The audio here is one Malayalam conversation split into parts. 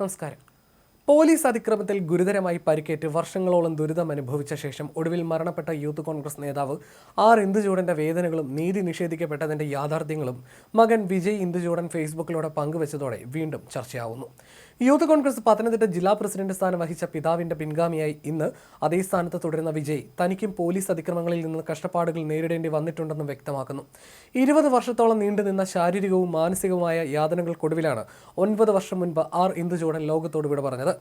നമസ്കാരം. പോലീസ് അതിക്രമത്തിൽ ഗുരുതരമായി പരിക്കേറ്റ് വർഷങ്ങളോളം ദുരിതം അനുഭവിച്ച ശേഷം ഒടുവിൽ മരണപ്പെട്ട യൂത്ത് കോൺഗ്രസ് നേതാവ് ആർ ഇന്ദുചൂടന്റെ വേദനകളും നീതി നിഷേധിക്കപ്പെട്ടതിന്റെ യാഥാർത്ഥ്യങ്ങളും മകൻ വിജയ് ഇന്ദുചൂടൻ ഫേസ്ബുക്കിലൂടെ പങ്കുവച്ചതോടെ വീണ്ടും ചർച്ചയാവുന്നു. യൂത്ത് കോൺഗ്രസ് പത്തനംതിട്ട ജില്ലാ പ്രസിഡന്റ് സ്ഥാനം വഹിച്ച പിതാവിന്റെ പിൻഗാമിയായി ഇന്ന് അതേ സ്ഥാനത്ത് തുടരുന്ന വിജയ് തനിക്കും പോലീസ് അതിക്രമങ്ങളിൽ നിന്ന് കഷ്ടപ്പാടുകൾ നേരിടേണ്ടി വന്നിട്ടുണ്ടെന്നും വ്യക്തമാക്കുന്നു. ഇരുപത് വർഷത്തോളം നീണ്ടുനിന്ന ശാരീരികവും മാനസികവുമായ യാതനകൾക്കൊടുവിലാണ് ഒൻപത് വർഷം മുൻപ് ആർ ഇന്ദുചൂടൻ ലോകത്തോട് വിട പറഞ്ഞത്.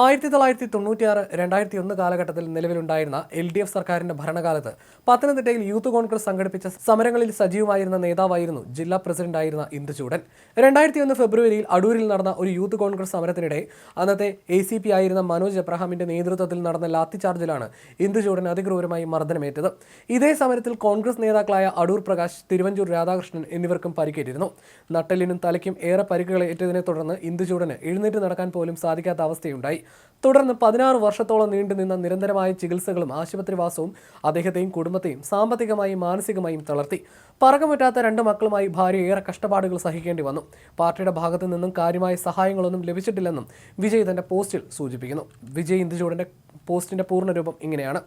ആയിരത്തി തൊള്ളായിരത്തി തൊണ്ണൂറ്റിയാറ് രണ്ടായിരത്തി ഒന്ന് കാലഘട്ടത്തിൽ നിലവിലുണ്ടായിരുന്ന എൽ ഡി എഫ് സർക്കാരിന്റെ ഭരണകാലത്ത് പത്തനംതിട്ടയിൽ യൂത്ത് കോൺഗ്രസ് സംഘടിപ്പിച്ച സമരങ്ങളിൽ സജീവമായിരുന്ന നേതാവായിരുന്നു ജില്ലാ പ്രസിഡന്റായിരുന്ന ഇന്ദുചൂടൻ. രണ്ടായിരത്തി ഒന്ന് ഫെബ്രുവരിയിൽ അടൂരിൽ നടന്ന ഒരു യൂത്ത് കോൺഗ്രസ് സമരത്തിനിടെ അന്നത്തെ എ സി പി ആയിരുന്ന മനോജ് എബ്രഹാമിന്റെ നേതൃത്വത്തിൽ നടന്ന ലാത്തിചാർജിലാണ് ഇന്ദുചൂടൻ അതിക്രൂരമായി മർദ്ദനമേറ്റത്. ഇതേ സമരത്തിൽ കോൺഗ്രസ് നേതാക്കളായ അടൂർ പ്രകാശ് തിരുവഞ്ചൂർ രാധാകൃഷ്ണൻ എന്നിവർക്കും പരിക്കേറ്റിരുന്നു. നട്ടലിനും തലയ്ക്കും ഏറെ പരിക്കുകൾ ഏറ്റതിനെ തുടർന്ന് ഇന്ദുചൂടന് എഴുന്നേറ്റ് നടക്കാൻ പോലും സാധിക്കാത്ത അവസ്ഥയുണ്ടായി. തുടർന്ന് പതിനാറ് വർഷത്തോളം നീണ്ടുനിന്ന നിരന്തരമായ ചികിത്സകളും ആശുപത്രിവാസവും അദ്ദേഹത്തെയും കുടുംബത്തെയും സാമ്പത്തികമായും മാനസികമായും തളർത്തി. പറകമുറ്റാത്ത രണ്ട് മക്കളുമായി ഭാര്യ ഏറെ കഷ്ടപ്പാടുകൾ സഹിക്കേണ്ടി വന്നു. പാർട്ടിയുടെ ഭാഗത്തു നിന്നും കാര്യമായ സഹായങ്ങളൊന്നും ലഭിച്ചിട്ടില്ലെന്നും വിജയ് തന്റെ പോസ്റ്റിൽ സൂചിപ്പിക്കുന്നു. വിജയ് ഇന്ദുചൂടന്റെ പോസ്റ്റിന്റെ പൂർണരൂപം ഇങ്ങനെയാണ്.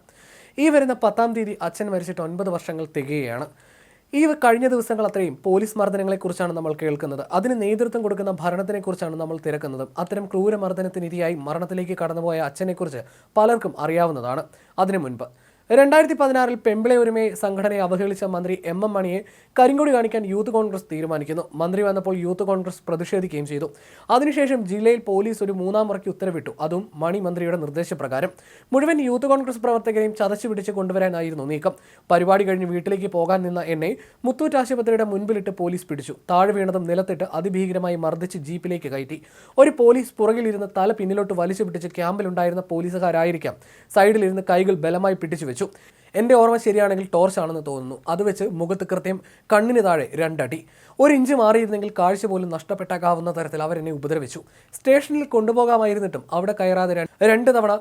ഈ വരുന്ന പത്താം തീയതി അച്ഛൻ മരിച്ചിട്ട് ഒൻപത് വർഷങ്ങൾ തികയുകയാണ്. ഈ കഴിഞ്ഞ ദിവസങ്ങൾ അത്രയും പോലീസ് മർദ്ദനങ്ങളെക്കുറിച്ചാണ് നമ്മൾ കേൾക്കുന്നത്. അതിന് നേതൃത്വം കൊടുക്കുന്ന ഭരണത്തിനെക്കുറിച്ചാണ് നമ്മൾ തിരക്കുന്നത്. അത്തരം ക്രൂരമർദ്ദനത്തിനിരയായി മരണത്തിലേക്ക് കടന്നുപോയ അച്ഛനെക്കുറിച്ച് പലർക്കും അറിയാവുന്നതാണ്. അതിനു മുൻപ് രണ്ടായിരത്തി പതിനാറിൽ പെമ്പിളെ ഒരുമയെ സംഘടനയെ അവഹേളിച്ച മന്ത്രി എം എം മണിയെ കരിങ്കൊടി കാണിക്കാൻ യൂത്ത് കോൺഗ്രസ് തീരുമാനിക്കുന്നു. മന്ത്രി വന്നപ്പോൾ യൂത്ത് കോൺഗ്രസ് പ്രതിഷേധിക്കുകയും ചെയ്തു. അതിനുശേഷം ജില്ലയിൽ പോലീസ് ഒരു മൂന്നാം മുറയ്ക്ക് ഉത്തരവിട്ടു. അതും മണി മന്ത്രിയുടെ നിർദ്ദേശപ്രകാരം. മുഴുവൻ യൂത്ത് കോൺഗ്രസ് പ്രവർത്തകരെയും ചതച്ചു പിടിച്ച് കൊണ്ടുവരാനായിരുന്നു നീക്കം. പരിപാടി കഴിഞ്ഞ് വീട്ടിലേക്ക് പോകാൻ നിന്ന എന്നെ മുത്തൂറ്റ് ആശുപത്രിയുടെ മുൻപിലിട്ട് പോലീസ് പിടിച്ചു. താഴെ വീണതും നിലത്തിട്ട് അതിഭീകരമായി മർദ്ദിച്ച് ജീപ്പിലേക്ക് കയറ്റി. ഒരു പോലീസ് പുറകിലിരുന്ന് തല പിന്നിലോട്ട് വലിച്ചു പിടിച്ച് ക്യാമ്പിലുണ്ടായിരുന്ന പോലീസുകാരായിരിക്കാം. സൈഡിലിരുന്ന് കൈകൾ ബലമായി പിടിച്ചു വെച്ചു എന്റെ ഓർമ്മ ശരിയാണെങ്കിൽ ടോർച്ച് ആണെന്ന് തോന്നുന്നു. അത് വെച്ച് മുഖത്ത് കൃത്യം കണ്ണിന് താഴെ രണ്ടടി. ഒരു ഇഞ്ച് മാറിയിരുന്നെങ്കിൽ കാഴ്ച പോലും നഷ്ടപ്പെട്ടേക്കാവുന്ന തരത്തിൽ അവരെന്നെ ഉപദ്രവിച്ചു. സ്റ്റേഷനിൽ കൊണ്ടുപോകാമായിരുന്നിട്ടും അവിടെ കയറാതെ രണ്ട് തവണ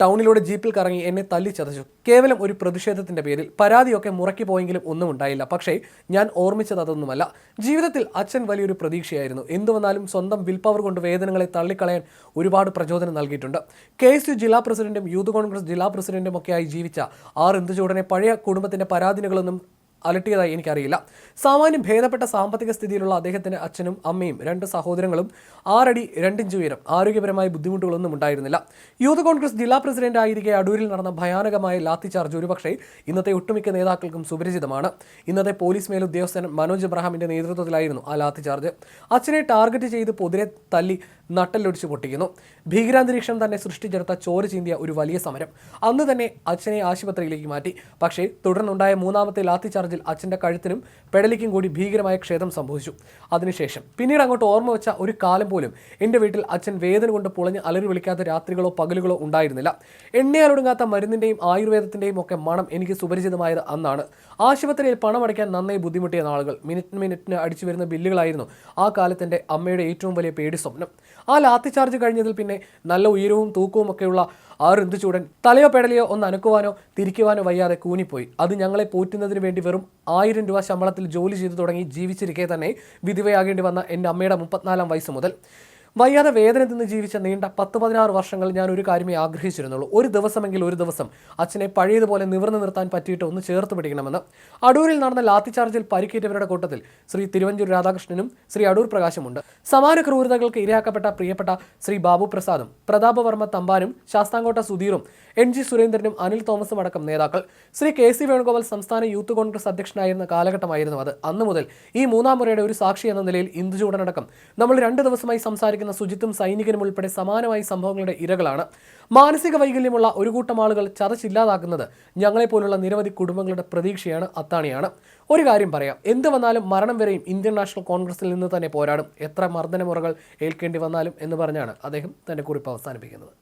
ടൗണിലൂടെ ജീപ്പിൽ കറങ്ങി എന്നെ തല്ലിച്ചതച്ചു. കേവലം ഒരു പ്രതിഷേധത്തിന്റെ പേരിൽ പരാതിയൊക്കെ മുറക്കി പോയെങ്കിലും ഒന്നും ഉണ്ടായില്ല. പക്ഷേ ഞാൻ ഓർമ്മിച്ചത് അതൊന്നുമല്ല. ജീവിതത്തിൽ അച്ഛൻ വലിയൊരു പ്രതീക്ഷയായിരുന്നു. എന്തു വന്നാലും സ്വന്തം വിൽപവർ കൊണ്ട് വേദനകളെ തള്ളിക്കളയാൻ ഒരുപാട് പ്രചോദനം നൽകിയിട്ടുണ്ട്. കെ എസ് യു ജില്ലാ പ്രസിഡന്റും യൂത്ത് കോൺഗ്രസ് ജില്ലാ പ്രസിഡന്റും ഒക്കെയായി ജീവിച്ച ആർ ഇന്ദുചൂടനെ പഴയ കുടുംബത്തിന്റെ പരാതികളൊന്നും അലട്ടിയതായി എനിക്കറിയില്ല. സാമാന്യം ഭേദപ്പെട്ട സാമ്പത്തിക സ്ഥിതിയിലുള്ള അദ്ദേഹത്തിന്റെ അച്ഛനും അമ്മയും രണ്ട് സഹോദരങ്ങളും ആറടി രണ്ടിഞ്ച് ഉയരം ആരോഗ്യപരമായ ബുദ്ധിമുട്ടുകളൊന്നും ഉണ്ടായിരുന്നില്ല. യൂത്ത് കോൺഗ്രസ് ജില്ലാ പ്രസിഡന്റ് ആയിരിക്കെ അടൂരിൽ നടന്ന ഭയാനകമായ ലാത്തി ചാർജ് ഒരുപക്ഷേ ഇന്നത്തെ ഒട്ടുമിക്ക നേതാക്കൾക്കും സുപരിചിതമാണ്. ഇന്നത്തെ പോലീസ് മേലുദ്യോഗസ്ഥൻ മനോജ് എബ്രഹാമിന്റെ നേതൃത്വത്തിലായിരുന്നു ആ ലാത്തി ചാർജ്. അച്ഛനെ ടാർഗറ്റ് ചെയ്ത് പൊതിരെ തല്ലി നട്ടലൊടിച്ച് പൊട്ടിക്കുന്നു. ഭീകരാന്തരീക്ഷം തന്നെ സൃഷ്ടിച്ചെടുത്ത ചോര ചീന്തിയ ഒരു വലിയ സമരം. അന്ന് തന്നെ അച്ഛനെ ആശുപത്രിയിലേക്ക് മാറ്റി. പക്ഷേ തുടർന്നുണ്ടായ മൂന്നാമത്തെ ലാത്തി ചാർജിൽ അച്ഛന്റെ കഴുത്തിനും പെടലിക്കും കൂടി ഭീകരമായ ക്ഷേത്രം സംഭവിച്ചു. അതിനുശേഷം പിന്നീട് അങ്ങോട്ട് ഓർമ്മ വെച്ച ഒരു കാലം പോലും എന്റെ വീട്ടിൽ അച്ഛൻ വേദന കൊണ്ട് പുളഞ്ഞ് അലറി വിളിക്കാത്ത രാത്രികളോ പകലുകളോ ഉണ്ടായിരുന്നില്ല. എണ്ണയാലൊടുങ്ങാത്ത മരുന്നിന്റെയും ആയുർവേദത്തിന്റെയും ഒക്കെ മണം എനിക്ക് സുപരിചിതമായത് അന്നാണ്. ആശുപത്രിയിൽ പണമടയ്ക്കാൻ നന്നായി ബുദ്ധിമുട്ടിയ നാളുകൾ മിനിറ്റ് മിനിറ്റിന് അടിച്ചു വരുന്ന ബില്ലുകളായിരുന്നു ആ കാലത്തെ അമ്മയുടെ ഏറ്റവും വലിയ പേടി സ്വപ്നം. ആ ലാത്തി ചാർജ് കഴിഞ്ഞതിൽ പിന്നെ നല്ല ഉയരവും തൂക്കവും ഒക്കെയുള്ള ആ ഋന്തുചൂടൻ തലയോ പെടലയോ ഒന്ന് അനക്കുവാനോ തിരിക്കുവാനോ വയ്യാതെ കൂനിപ്പോയി. അത് ഞങ്ങളെ പോറ്റുന്നതിന് വേണ്ടി വെറും ആയിരം രൂപ ശമ്പളത്തിൽ ജോലി ചെയ്തു തുടങ്ങി ജീവിച്ചിരിക്കെ തന്നെ വിധവയാകേണ്ടി വന്ന എന്റെ അമ്മയുടെ മുപ്പത്തിനാലാം വയസ്സ് മുതൽ. വയ്യാതെ വേദന നിന്ന് ജീവിച്ച നീണ്ട പത്ത് പതിനാറ് വർഷങ്ങൾ ഞാൻ ഒരു കാര്യമേ ആഗ്രഹിച്ചിരുന്നുള്ളൂ. ഒരു ദിവസമെങ്കിൽ ഒരു ദിവസം അച്ഛനെ പഴയതുപോലെ നിവർന്നു നിർത്താൻ പറ്റിയിട്ട് ഒന്ന് ചേർത്ത് പിടിക്കണമെന്ന്. അടൂരിൽ നടന്ന ലാത്തി ചാർജിൽ പരിക്കേറ്റവരുടെ കൂട്ടത്തിൽ ശ്രീ തിരുവഞ്ചൂർ രാധാകൃഷ്ണനും ശ്രീ അടൂർ പ്രകാശുമുണ്ട്. സമാന ക്രൂരതകൾക്ക് ഇരയാക്കപ്പെട്ട പ്രിയപ്പെട്ട ശ്രീ ബാബു പ്രസാദും പ്രതാപവർമ്മ തമ്പാനും ശാസ്താംകോട്ട സുധീറും എൻ ജി സുരേന്ദ്രനും അനിൽ തോമസും അടക്കം നേതാക്കൾ ശ്രീ കെ സി വേണുഗോപാൽ സംസ്ഥാന യൂത്ത് കോൺഗ്രസ് അധ്യക്ഷനായിരുന്ന കാലഘട്ടമായിരുന്നു അത്. അന്നു മുതൽ ഈ മൂന്നാം മുറയുടെ ഒരു സാക്ഷി എന്ന നിലയിൽ ഇന്ദുചൂടനടക്കം നമ്മൾ രണ്ട് ദിവസമായി സംസാരിക്കുന്ന സുജിത്തും സൈനികനും ഉൾപ്പെടെ സമാനമായ സംഭവങ്ങളുടെ ഇരകളാണ്. മാനസിക വൈകല്യമുള്ള ഒരു കൂട്ടം ആളുകൾ ചതച്ചില്ലാതാക്കുന്നത് ഞങ്ങളെപ്പോലുള്ള നിരവധി കുടുംബങ്ങളുടെ പ്രതീക്ഷയാണ് അത്താണിയാണ്. ഒരു കാര്യം പറയാം എന്ത് വന്നാലും മരണം വരെയും ഇന്ത്യൻ നാഷണൽ കോൺഗ്രസിൽ നിന്ന് തന്നെ പോരാടും. എത്ര മർദ്ദനമുറകൾ ഏൽക്കേണ്ടി വന്നാലും എന്ന് പറഞ്ഞാണ് അദ്ദേഹം തന്റെ കുറിപ്പ് അവസാനിപ്പിക്കുന്നത്.